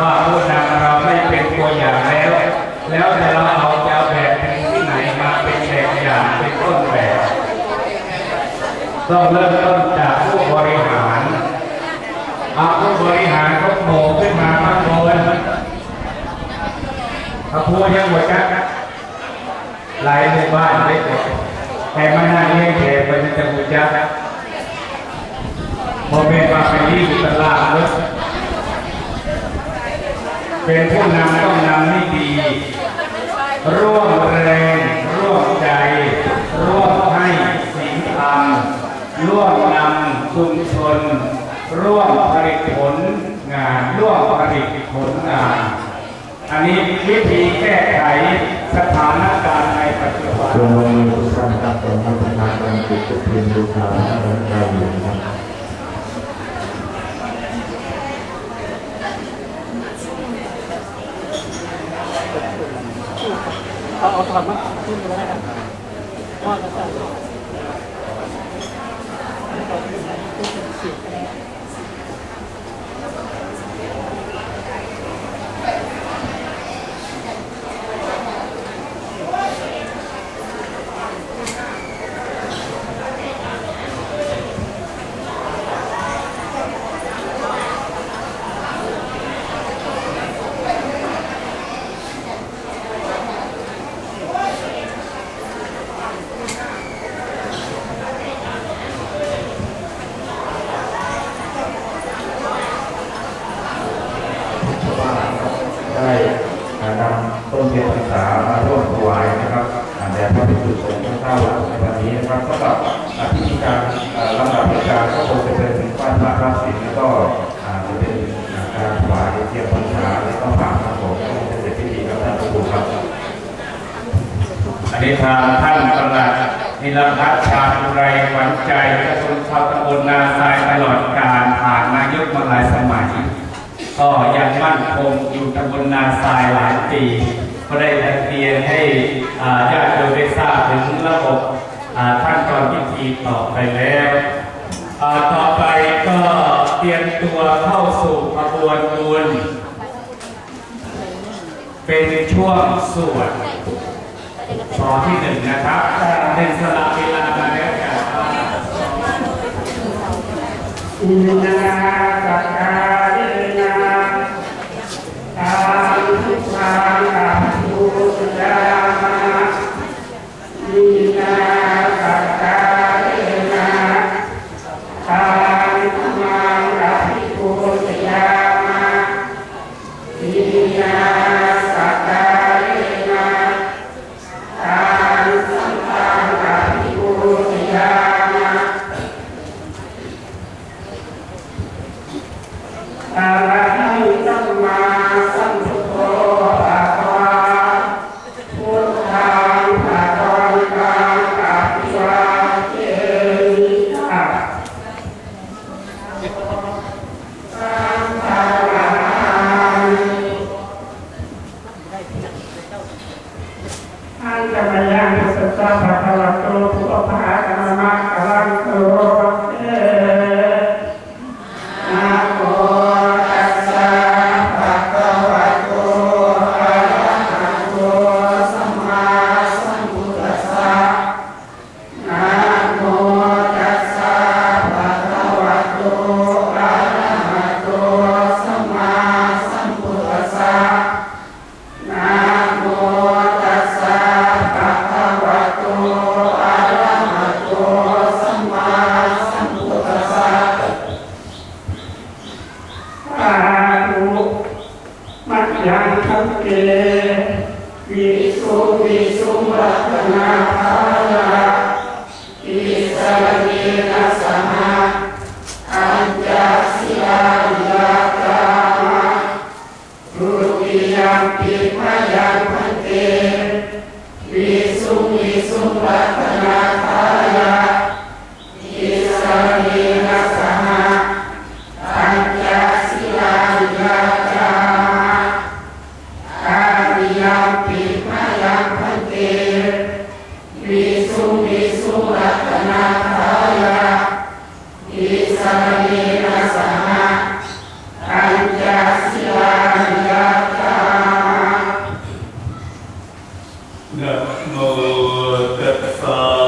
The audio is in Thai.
ถ้าหาว่าผู้นำเราไม่เป็นตัวอย่างแล้ว แล้วแต่เราเอาจะแบบที่ไหนมาเป็นแบบอย่างเป็นต้นแบบต้องเริ่มต้นจากผู้บริหารเอาผู้บริหารเขาโผล่ขึ้นมาข้างบนพระพูดยังหมดกันหลายหมู่บ้านได้หมดแต่มาน้าเลี้ยงแขกมันจะมุจักโมเมนต์มาเป็นที่ตลาดเลย เป็นผู้นำต้องนำให้ดี ร่วมแรง ร่วมใจ ร่วมให้สิ่งธรรมร่วมนำชุมชน ร่วมผลิตผลงาน ร่วมผลิตผลงาน อันนี้วิธีแก้ไขสถานการณ์ในปัจจุบันรวมมือทุกท่านครับผมให้ประธานการจุดจุดเทียนดูขาวและกำลังใจอยู่นะครับ เอาเอาถอดมาขึ้นไปแล้วกันว่ากันจ้ะได้ นำต้นเทียนพรรษามาร่วมถวายนะครับแด่พระภิกษุสงฆ์ทั้งเก้าวัดในวันนี้นะครับสำหรับพิธีการลำดับเหตุการณ์ก็คงจะเป็นไหว้พระรับศีลแล้วก็จะเป็นการถวายเทียนพรรษาและก็ฝากครับผมก็จะเป็นพิธีครับท่านผู้ชมครับอันนี้ทางท่านประหลัดนิรพัฒน์ชาตุไรขวัญใจประชาชนชาวตำบลนาทรายตลอดการผ่านนายกมาหลายสมัย ก็ยังมั่นคงอยู่ตำบลนาทรายหลายปีก็ได้เรียนให้ญาติโยมได้ทราบถึงระบบอ่าขั้นตอนพิธีต่อไปแล้วต่อไปก็เตรียมตัวเข้าสู่ขบวนบุญเป็นช่วงสวดตอนที่หนึ่งนะครับหนึ่งสละเวลามาแล้วกันอินา อันตมยังสัตตะ รัตนาภายาอิสระเนนะสหะอัญจสิยายาตามะรุติยังปิพยังพันเตวิสุวิสุรัต Oh, that's Father.